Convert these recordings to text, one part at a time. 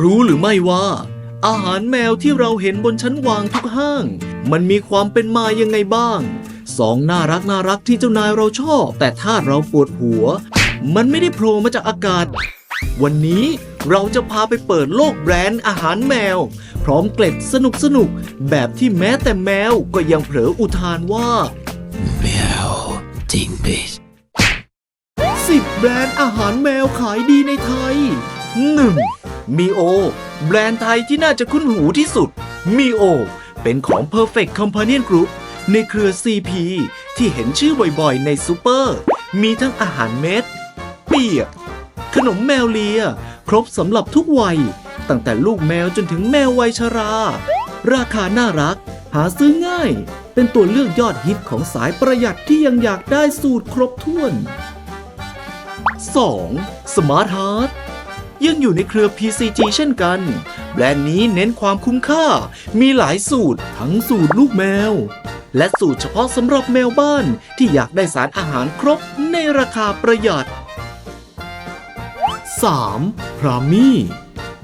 รู้หรือไม่ว่า อาหารแมวที่เราเห็นบนชั้นวางทุกห้าง มันมีความเป็นมายังไงบ้างสองน่ารักน่ารักที่เจ้านายเราชอบ แต่ถ้าเราปวดหัว มันไม่ได้โผล่มาจากอากาศ วันนี้เราจะพาไปเปิดโลกแบรนด์อาหารแมว พร้อมเกล็ดสนุกสนุกๆแบบที่แม้แต่แมวก็ยังเผลออุทานว่า Meow. Ding bit. 10แบรนด์อาหารแมวขายดีในไทย 1. มีโอ แบรนด์ไทยที่น่าจะคุ้นหูที่สุด มีโอ เป็นของ Perfect Companion Group ในเครือ CP ที่เห็นชื่อบ่อยๆ ในซูเปอร์ มีทั้งอาหารเม็ด เปียก ขนมแมวเลีย ครบสำหรับทุกวัย ตั้งแต่ลูกแมวจนถึงแมววัยชรา ราคาน่ารัก หาซื้อง่าย เป็นตัวเลือกยอดฮิตของสายประหยัดที่ยังอยากได้สูตรครบถ้วน 2. Smart Heart ยังอยู่ในเครือ PCG เช่นกัน แบรนด์นี้เน้นความคุ้มค่า มีหลายสูตรทั้งสูตรลูกแมว และสูตรเฉพาะสำหรับแมวบ้านที่อยากได้สารอาหารครบในราคาประหยัด 3. พรามี่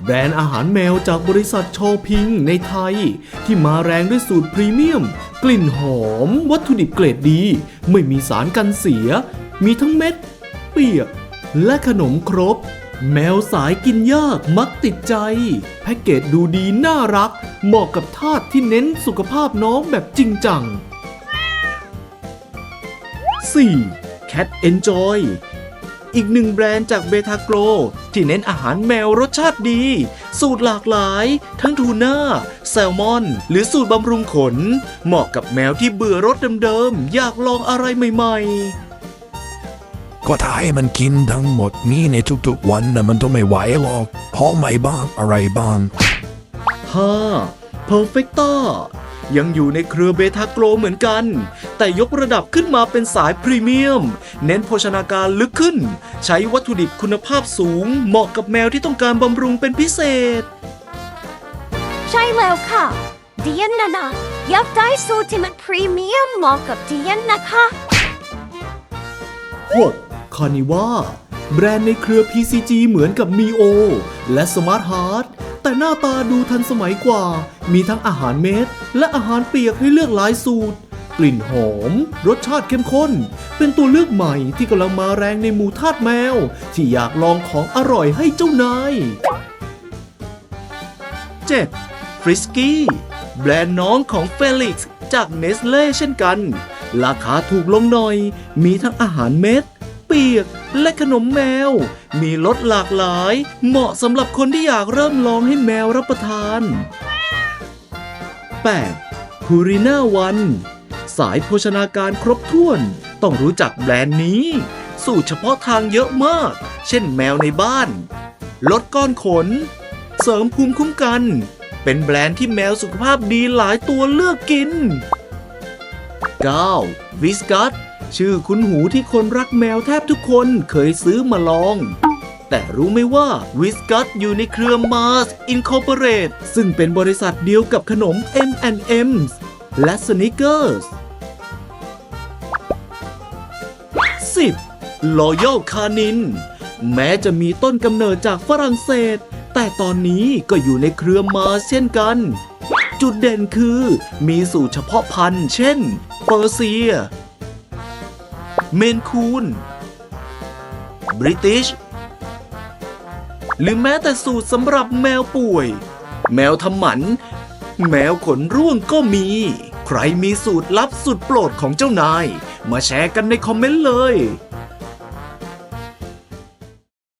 แบรนด์อาหารแมวจากบริษัทโชพิงในไทย ที่มาแรงด้วยสูตรพรีเมียม กลิ่นหอม วัตถุดิบเกรดดี ไม่มีสารกันเสีย มีทั้งเม็ด เปียก และขนมครบ แมวสายกินยากมักติดใจ แพ็กเกจดูดีน่ารัก เหมาะกับทาสที่เน้นสุขภาพน้องแบบจริงจัง 4. Cat Enjoy อีกหนึ่งแบรนด์จากเบทาโกรที่เน้นอาหารแมวรสชาติดี สูตรหลากหลาย ทั้งทูน่า แซลมอน หรือสูตรบำรุงขน เหมาะกับแมวที่เบื่อรสเดิมๆ อยากลองอะไรใหม่ๆ ก็ถ้าให้มันกินทั้งหมดนี้ในทุกๆวันนะมันต้องไม่ไหวหรอกเพราะไม่บ้างอะไรบ้าง 5. Perfecta ยังอยู่ในเครือเบทาโกรเหมือนกัน แต่ยกระดับขึ้นมาเป็นสายพรีเมียม เน้นโภชนาการลึกขึ้น ใช้วัตถุดิบคุณภาพสูง เหมาะกับแมวที่ต้องการบำรุงเป็นพิเศษ ใช่แล้วค่ะเดียนนะนะอยากได้สูตรที่มันพรีเมียมเหมาะกับเดียนนะคะ 6. คานิว่าแบรนด์ในเครือ PCG เหมือนกับ Mio และ Smart Heart แต่หน้าตาดูทันสมัยกว่า มีทั้งอาหารเม็ดและอาหารเปียกให้เลือกหลายสูตร กลิ่นหอม รสชาติเข้มข้น เป็นตัวเลือกใหม่ที่กำลังมาแรงในหมู่ทาสแมว ที่อยากลองของอร่อยให้เจ้านาย 7. f r i s k y แบรนด์น้องของ Felix จากเนสเล่เช่นกัน ราคาถูกลงหน่อย มีทั้งอาหารเม็ด ปียก และขนมแมว มีรสหลากหลาย เหมาะสำหรับคนที่อยากเริ่มลองให้แมวรับประทาน 8. Purina One สายโภชนาการครบถ้วน ต้องรู้จักแบรนด์นี้ สูตรเฉพาะทางเยอะมาก เช่นแมวในบ้าน ลดก้อนขน เสริมภูมิคุ้มกัน เป็นแบรนด์ที่แมวสุขภาพดีหลายตัวเลือกกิน 9. วิสกัส ชื่อคุ้นหูที่คนรักแมวแทบทุกคนเคยซื้อมาลอง แต่รู้ไหมว่าวิสกัสอยู่ในเครือ Mars Incorporate ซึ่งเป็นบริษัทเดียวกับขนม M&M's และ Snickers 10. Royal Canin แม้จะมีต้นกำเนิดจากฝรั่งเศส แต่ตอนนี้ก็อยู่ในเครือมาเช่นกัน จุดเด่นคือ มีสูตรเฉพาะพันธุ์ เช่น เปอร์เซีย เมนคูนบริติช หรือแม้แต่สูตรสำหรับแมวป่วย แมวทำหมัน แมวขนร่วงก็มี ใครมีสูตรลับสุดโปรดของเจ้านาย มาแชร์กันในคอมเมนต์เลย